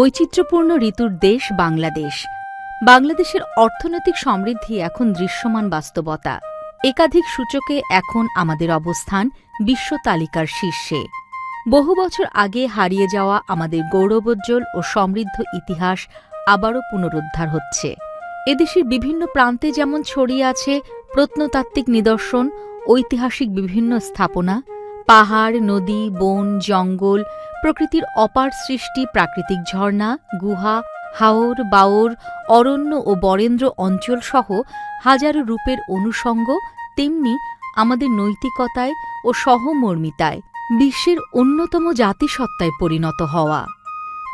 বৈচিত্র্যপূর্ণ ঋতুর দেশ বাংলাদেশ। বাংলাদেশের অর্থনৈতিক সমৃদ্ধি এখন দৃশ্যমান বাস্তবতা। একাধিক সূচকে এখন আমাদের অবস্থান বিশ্ব তালিকার শীর্ষে। বহু বছর আগে হারিয়ে যাওয়া আমাদের গৌরবোজ্জ্বল ও সমৃদ্ধ ইতিহাস আবারও পুনরুদ্ধার হচ্ছে। এদেশের বিভিন্ন প্রান্তে যেমন ছড়িয়ে আছে প্রত্নতাত্ত্বিক নিদর্শন, ঐতিহাসিক বিভিন্ন স্থাপনা, পাহাড়, নদী, বন, জঙ্গল প্রকৃতির অপার সৃষ্টি, প্রাকৃতিক ঝর্ণা, গুহা, হাওর, বাওর, অরণ্য ও বরেন্দ্র অঞ্চল সহ হাজারো রূপের অনুষঙ্গ, তেমনি আমাদের নৈতিকতায় ও সহমর্মিতায় বিশ্বের অন্যতম জাতিসত্তায় পরিণত হওয়া।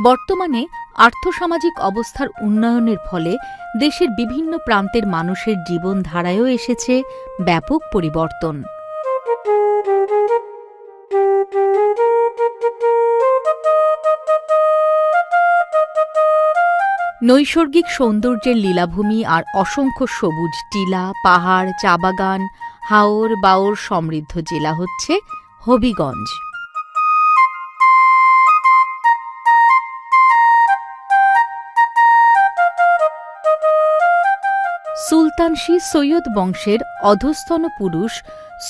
বর্তমানে আর্থসামাজিক অবস্থার উন্নয়নের ফলে দেশের বিভিন্ন প্রান্তের মানুষের জীবনধারায়ও এসেছে ব্যাপক পরিবর্তন। নৈসর্গিক সৌন্দর্যের লীলাভূমি আর অসংখ্য সবুজ টিলা, পাহাড় চা বাগান হাওর বাওর সমৃদ্ধ জেলা হচ্ছে হবিগঞ্জ। সুলতানশি সৈয়দ বংশের অধস্তন পুরুষ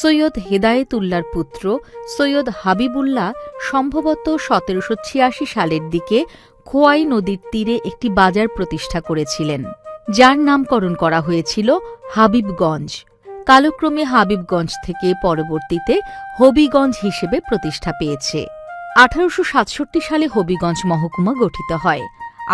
সৈয়দ হেদায়েতুল্লার পুত্র সৈয়দ হাবিবুল্লাহ সম্ভবত সতেরোশো ছিয়াশি সালের দিকে খোয়াই নদীর তীরে একটি বাজার প্রতিষ্ঠা করেছিলেন, যার নামকরণ করা হয়েছিল হাবিবগঞ্জ। কালক্রমে হাবিবগঞ্জ থেকে পরবর্তীতে হবিগঞ্জ হিসেবে প্রতিষ্ঠা পেয়েছে। আঠারোশো সাতষট্টি সালে হবিগঞ্জ মহকুমা গঠিত হয়।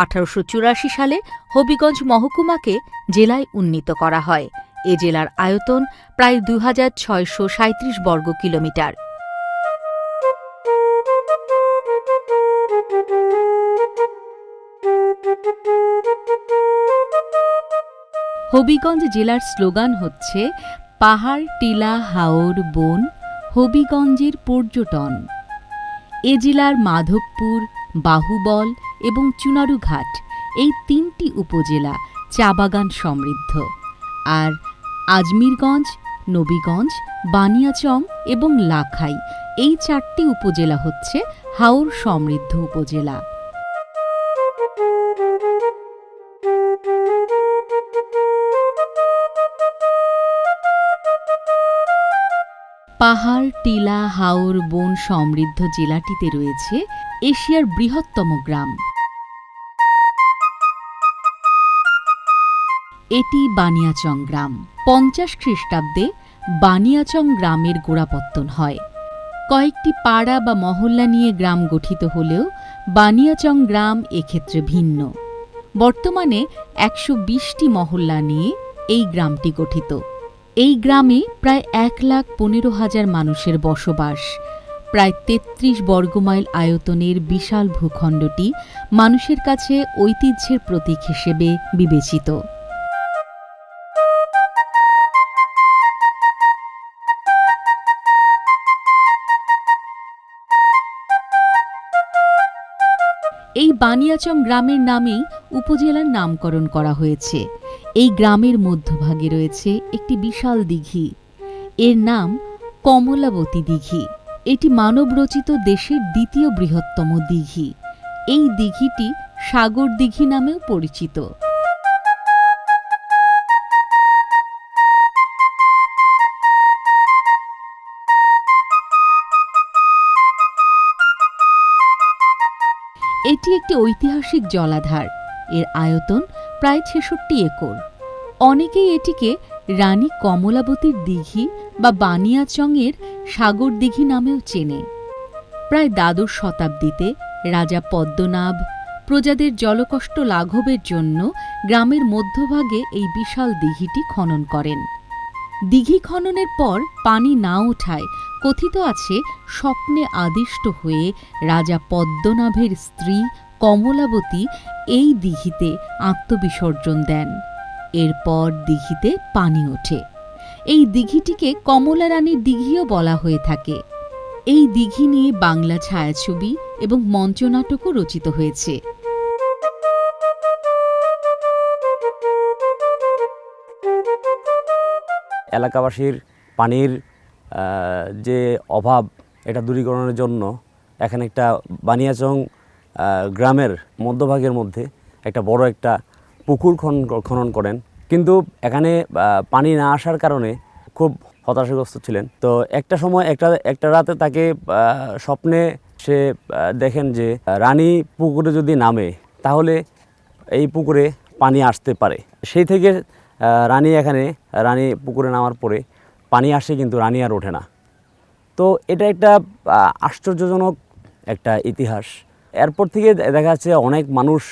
আঠারোশো চুরাশি সালে হবিগঞ্জ মহকুমাকে জেলায় উন্নীত করা হয়। এ জেলার আয়তন প্রায় দু হাজার ছয়শো সাঁত্রিশ বর্গ কিলোমিটার। হবিগঞ্জ জেলার স্লোগান হচ্ছে, পাহাড়, টিলা, হাওর, বন, হবিগঞ্জের পর্যটন। এ জেলার মাধবপুর, বাহুবল এবং চুনারুঘাট এই তিনটি উপজেলা চা বাগান সমৃদ্ধ। আর আজমিরগঞ্জ, নবীগঞ্জ, বানিয়াচং এবং লাখাই এই চারটি উপজেলা হচ্ছে হাওর সমৃদ্ধ উপজেলা। পাহাড়, টিলা, হাওর, বন সমৃদ্ধ জেলাটিতে রয়েছে এশিয়ার বৃহত্তম গ্রাম। এটি বানিয়াচং গ্রাম। পঞ্চাশ খ্রিস্টাব্দে বানিয়াচং গ্রামের গোড়াপত্তন হয়। কয়েকটি পাড়া বা মহল্লা নিয়ে গ্রাম গঠিত হলেও বানিয়াচং গ্রাম এক্ষেত্রে ভিন্ন। বর্তমানে একশো বিশটি মহল্লা নিয়ে এই গ্রামটি গঠিত। এই গ্রামে প্রায় এক লাখ পনেরো হাজার মানুষের বসবাস। প্রায় তেত্রিশ বর্গমাইল আয়তনের বিশাল ভূখণ্ডটি মানুষের কাছে ঐতিহ্যের প্রতীক হিসেবে বিবেচিত। এই বানিয়াচং গ্রামের নামেই উপজেলার নামকরণ করা হয়েছে। এই গ্রামের মধ্যভাগে রয়েছে একটি বিশাল দিঘি। এর নাম কমলাবতী দিঘি। এটি মানবরচিত দেশের দ্বিতীয় বৃহত্তম দিঘি। এই দিঘিটি সাগর দিঘি নামেও পরিচিত। এটি একটি ঐতিহাসিক জলাধার। এর আয়তন প্রায় ছেষট্টি একর। অনেকেই এটিকে রানী কমলাবতীর দিঘি বা বানিয়াচংয়ের সাগর দিঘি নামেও চেনে। প্রায় দ্বাদশ শতাব্দীতে রাজা পদ্মনাভ প্রজাদের জলকষ্ট লাঘবের জন্য গ্রামের মধ্যভাগে এই বিশাল দিঘিটি খনন করেন। দিঘি খননের পর পানি না ওঠায় কথিত আছে স্বপ্নে আদিষ্ট হয়ে রাজা পদ্মনাভের স্ত্রী কমলাবতী এই দিঘিতে আত্মবিসর্জন দেন। এরপর দিঘিতে পানি ওঠে। এই দিঘিটিকে কমলা রানীর দিঘিও বলা হয়ে থাকে। এই দিঘি নিয়ে বাংলা ছায়াছবি এবং মঞ্চনাটকও রচিত হয়েছে। এলাকাবাসীর পানির যে অভাব, এটা দূরীকরণের জন্য এখানে একটা বানিয়াচং গ্রামের মধ্যভাগের মধ্যে একটা বড় একটা পুকুর খনন খনন করেন। কিন্তু এখানে পানি না আসার কারণে খুব হতাশাগ্রস্ত ছিলেন। তো একটা সময়, একটা একটা রাতে তাকে স্বপ্নে সে দেখেন যে, রানী পুকুরে যদি নামে, তাহলে এই পুকুরে পানি আসতে পারে। সেই থেকে রানী এখানে, রানী পুকুরে নামার পরে পানি আসে কিন্তু রানী আর ওঠে না। তো এটা একটা আশ্চর্যজনক একটা ইতিহাস। এরপর থেকে দেখা যাচ্ছে অনেক মানুষ,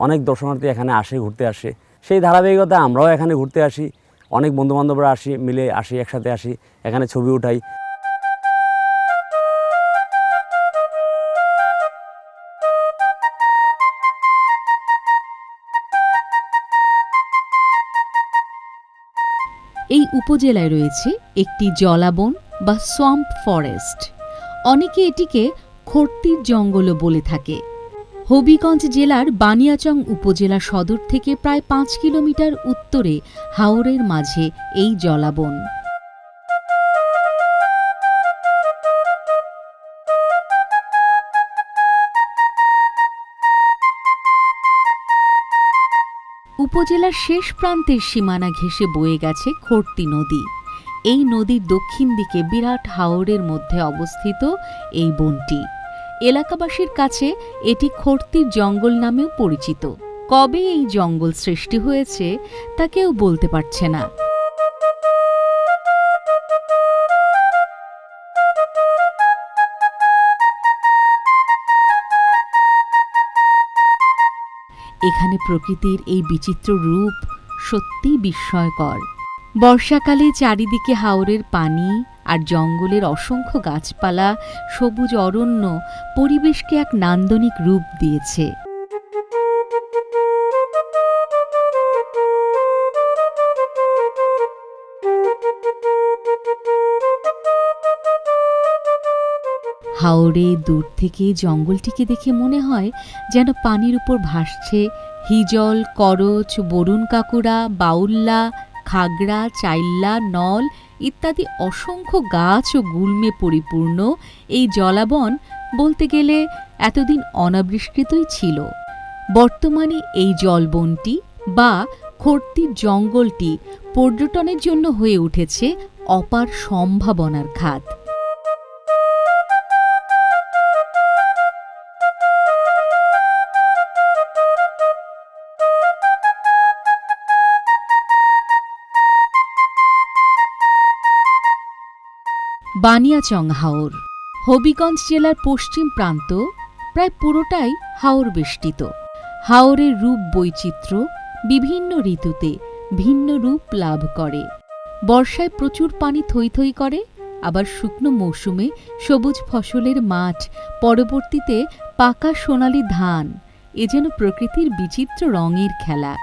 অনেক দর্শনার্থী এখানে আসে, ঘুরতে আসে। সেই ধারাবাহিকতা আমরাও এখানে ঘুরতে আসি, অনেক বন্ধুবান্ধবরা আসি, মিলে আসি, একসাথে আসি, এখানে ছবি উঠাই। এই উপজেলায় রয়েছে একটি জলাবন বা সোয়াম্প ফরেস্ট অনেকে এটিকে খর্তির জঙ্গলও বলে থাকে। হবিগঞ্জ জেলার বানিয়াচং উপজেলা সদর থেকে প্রায় পাঁচ কিলোমিটার উত্তরে হাওরের মাঝে এই জলাবন। উপজেলার শেষ প্রান্তের সীমানা ঘেঁষে বয়ে গেছে খর্তি নদী। এই নদীর দক্ষিণ দিকে বিরাট হাওরের মধ্যে অবস্থিত এই বনটি। এলাকাবাসীর কাছে এটি খর্তির জঙ্গল নামেও পরিচিত। কবে এই জঙ্গল সৃষ্টি হয়েছে, তা কেউ বলতে পারছে না। এখানে প্রকৃতির এই বিচিত্র রূপ সত্যি বিস্ময়কর। বর্ষাকালে চারিদিকে হাওরের পানি আর জঙ্গলের অসংখ্য গাছপালা, সবুজ অরণ্য পরিবেশকে এক নান্দনিক রূপ দিয়েছে। হাওড়ে দূর থেকে জঙ্গলটিকে দেখে মনে হয় যেন পানির উপর ভাসছে হিজল, করচ, বরুণ কাকুরা বাউল্লা, খাগড়া, চাইল্লা, নল ইত্যাদি অসংখ্য গাছ ও গুল্মে পরিপূর্ণ। এই জলাবন বলতে গেলে এতদিন অনাবিষ্কৃতই ছিল। বর্তমানে এই জলবনটি বা খর্তির জঙ্গলটি পর্যটনের জন্য হয়ে উঠেছে অপার সম্ভাবনার খাত। বানিয়াচং হাওর। হবিগঞ্জ জেলার পশ্চিম প্রান্ত, প্রায় পুরোটাই হাওর বেষ্টিত। হাওরের রূপ বৈচিত্র্য বিভিন্ন ঋতুতে ভিন্ন রূপ লাভ করে। বর্ষায় প্রচুর পানি থই করে, আবার শুকনো মৌসুমে সবুজ ফসলের মাঠ, পরবর্তীতে পাকা সোনালি ধান, এ যেন প্রকৃতির বিচিত্র রঙের খেলা।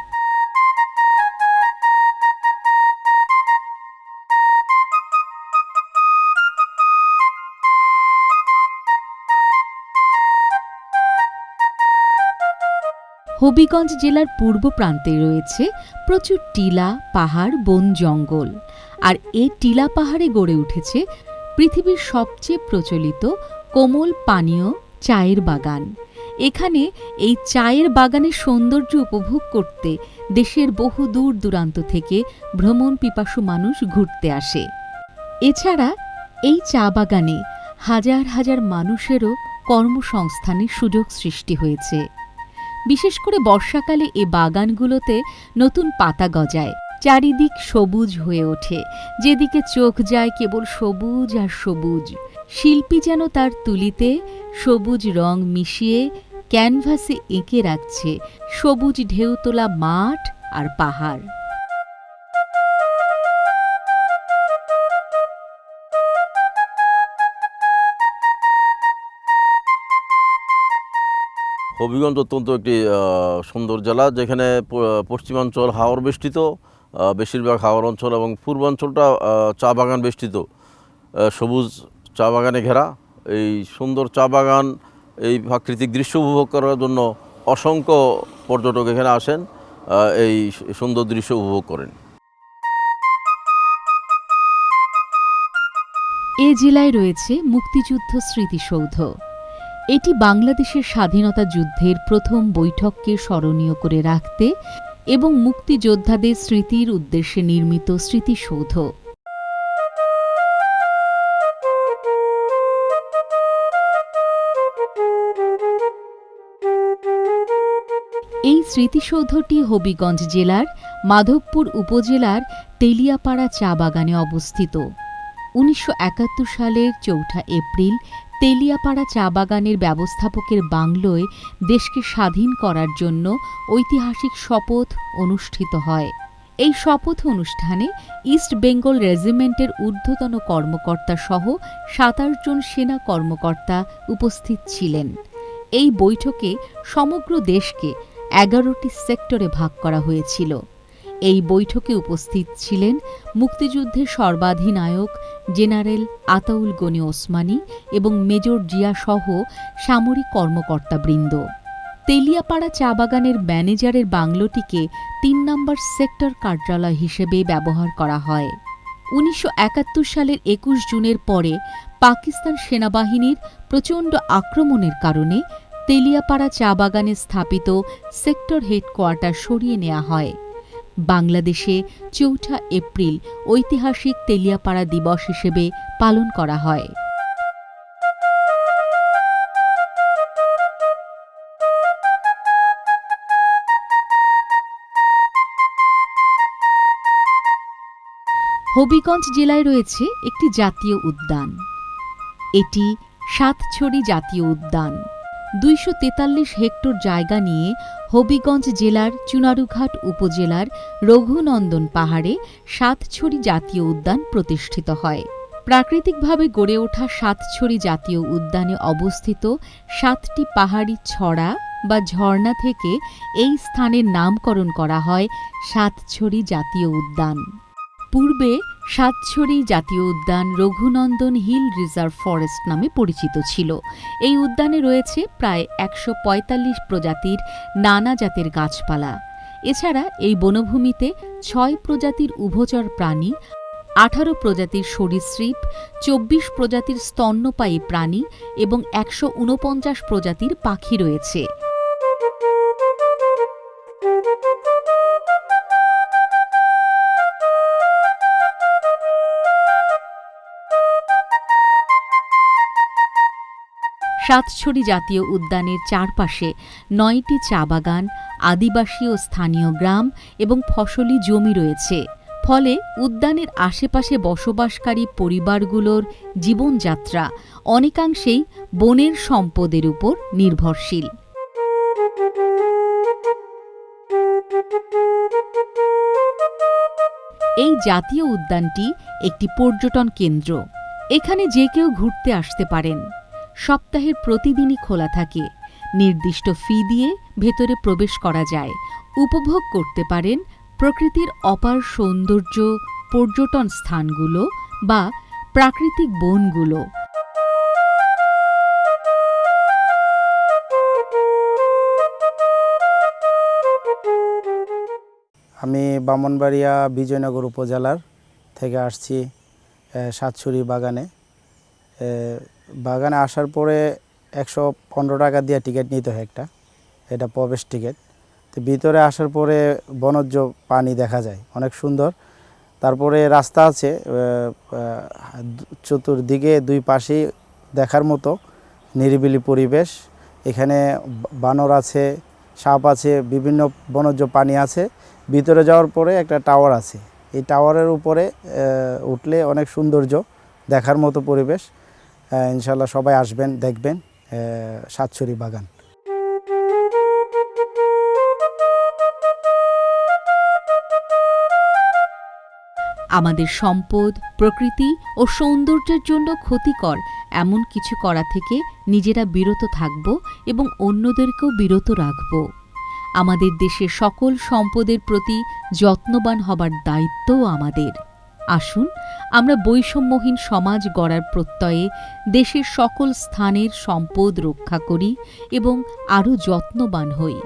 হবিগঞ্জ জেলার পূর্ব প্রান্তে রয়েছে প্রচুর টিলা, পাহাড়, বন, জঙ্গল। আর এই টিলা পাহাড়ে গড়ে উঠেছে পৃথিবীর সবচেয়ে প্রচলিত কোমল পানীয় চায়ের বাগান। এখানে এই চায়ের বাগানের সৌন্দর্য উপভোগ করতে দেশের বহু দূর দূরান্ত থেকে ভ্রমণ পিপাসু মানুষ ঘুরতে আসে। এছাড়া এই চা বাগানে হাজার হাজার মানুষেরও কর্মসংস্থানের সুযোগ সৃষ্টি হয়েছে। বিশেষ করে বর্ষাকালে এ বাগানগুলোতে নতুন পাতা গজায়। চারিদিক সবুজ হয়ে ওঠে। যেদিকে চোখ যায় কেবল সবুজ আর সবুজ। শিল্পী যেন তার তুলিতে সবুজ রং মিশিয়ে ক্যানভাসে এঁকে রাখছে। সবুজ ঢেউ তোলা মাঠ আর পাহাড়। হবিগঞ্জ অত্যন্ত একটি সুন্দর জেলা যেখানে পশ্চিমাঞ্চল হাওর বেষ্টিত বেশিরভাগ হাওর অঞ্চল এবং পূর্বাঞ্চলটা চা বাগান বেষ্টিত। সবুজ চা বাগানে ঘেরা। এই সুন্দর চা বাগান, এই প্রাকৃতিক দৃশ্য উপভোগ করার জন্য অসংখ্য পর্যটক এখানে আসেন এই সুন্দর দৃশ্য উপভোগ করেন। এ জেলায় রয়েছে মুক্তিযুদ্ধ স্মৃতিসৌধ। এটি বাংলাদেশের স্বাধীনতা যুদ্ধের প্রথম বৈঠককে স্মরণীয় করে রাখতে এবং মুক্তিযোদ্ধাদের স্মৃতির উদ্দেশ্যে নির্মিত স্মৃতিসৌধ। এই স্মৃতিসৌধটি হবিগঞ্জ জেলার মাধবপুর উপজেলার তেলিয়াপাড়া চা বাগানে অবস্থিত। উনিশশো একাত্তর সালের চৌঠা এপ্রিল তেলিয়াপাড়া চা বাগানের ব্যবস্থাপকের বাংলোয় দেশকে স্বাধীন করার জন্য ঐতিহাসিক শপথ অনুষ্ঠিত হয়। এই শপথ অনুষ্ঠানে ইস্ট বেঙ্গল রেজিমেন্টের ঊর্ধ্বতন কর্মকর্তা সহ সাতাশ জন সেনা কর্মকর্তা উপস্থিত ছিলেন। এই বৈঠকে সমগ্র দেশকে এগারোটি সেক্টরে ভাগ করা হয়েছিল। এই বৈঠকে উপস্থিত ছিলেন মুক্তিযুদ্ধের সর্বাধিনায়ক জেনারেল আতাউল গনি ওসমানী এবং মেজর জিয়া সহ সামরিক কর্মকর্তাবৃন্দ। তেলিয়াপাড়া চা বাগানের ম্যানেজারের বাংলোটিকে তিন নম্বর সেক্টর কার্যালয় হিসেবে ব্যবহার করা হয়। উনিশশো একাত্তর সালের একুশ জুনের পরে পাকিস্তান সেনাবাহিনীর প্রচণ্ড আক্রমণের কারণে তেলিয়াপাড়া চা বাগানে স্থাপিত সেক্টর হেডকোয়ার্টার সরিয়ে নেওয়া হয়। বাংলাদেশে চৌঠা এপ্রিল ঐতিহাসিক তেলিয়াপাড়া দিবস হিসেবে পালন করা হয়। হবিগঞ্জ জেলায় রয়েছে একটি জাতীয় উদ্যান। এটি সাতছড়ি জাতীয় উদ্যান। দুইশো তেতাল্লিশ হেক্টর জায়গা নিয়ে হবিগঞ্জ জেলার চুনারুঘাট উপজেলার রঘুনন্দন পাহাড়ে সাতছড়ি জাতীয় উদ্যান প্রতিষ্ঠিত হয়। প্রাকৃতিকভাবে গড়ে ওঠা সাতছড়ি জাতীয় উদ্যানে অবস্থিত সাতটি পাহাড়ি ছড়া বা ঝর্ণা থেকে এই স্থানের নামকরণ করা হয় সাতছড়ি জাতীয় উদ্যান। পূর্বে সাতছড়ি জাতীয় উদ্যান রঘুনন্দন হিল রিজার্ভ ফরেস্ট নামে পরিচিত ছিল। এই উদ্যানে রয়েছে প্রায় একশো পঁয়তাল্লিশ প্রজাতির নানা জাতের গাছপালা। এছাড়া এই বনভূমিতে ছয় প্রজাতির উভচর প্রাণী, আঠারো প্রজাতির সরীসৃপ, চব্বিশ প্রজাতির স্তন্যপায়ী প্রাণী এবং একশো ঊনপঞ্চাশ প্রজাতির পাখি রয়েছে। সাতছড়ি জাতীয় উদ্যানের চারপাশে নয়টি চা বাগান, আদিবাসী ও স্থানীয় গ্রাম এবং ফসলি জমি রয়েছে। ফলে উদ্যানের আশেপাশে বসবাসকারী পরিবারগুলোর জীবনযাত্রা অনেকাংশেই বনের সম্পদের উপর নির্ভরশীল। এই জাতীয় উদ্যানটি একটি পর্যটন কেন্দ্র। এখানে যে কেউ ঘুরতে আসতে পারেন। সপ্তাহের প্রতিদিনই খোলা থাকে। নির্দিষ্ট ফি দিয়ে ভেতরে প্রবেশ করা যায়। উপভোগ করতে পারেন প্রকৃতির অপার সৌন্দর্য পর্যটন স্থানগুলো বা প্রাকৃতিক বনগুলো। আমি বামনবাড়িয়া বিজয়নগর উপজেলার থেকে আসছি আহ, সাতছড়ি বাগানে। বাগানে আসার পরে একশো পনেরো টাকা দিয়ে টিকিট নিতে হয় একটা। এটা প্রবেশ টিকিট তো ভিতরে আসার পরে বনজ পানি দেখা যায়, অনেক সুন্দর। তারপরে রাস্তা আছে চতুর্দিকে দুই পাশেই দেখার মতো নিরিবিলি পরিবেশ। এখানে বানর আছে, সাপ আছে, বিভিন্ন বনজ পানি আছে। ভিতরে যাওয়ার পরে একটা টাওয়ার আছে। এই টাওয়ারের উপরে উঠলে অনেক সৌন্দর্য দেখার মতো পরিবেশ। ইনশাল্লাহ সবাই আসবেন, দেখবেন সাতছড়ি বাগান। আমাদের সম্পদ, প্রকৃতি ও সৌন্দর্যের জন্য ক্ষতিকর এমন কিছু করা থেকে নিজেরা বিরত থাকব এবং অন্যদেরকেও বিরত রাখব। আমাদের দেশের সকল সম্পদের প্রতি যত্নবান হবার দায়িত্বও আমাদের। আসুন, আমরা বৈষম্যহীন সমাজ গড়ার প্রত্যয়ে দেশের সকল স্থানের সম্পদ রক্ষা করি এবং আরও যত্নবান হই।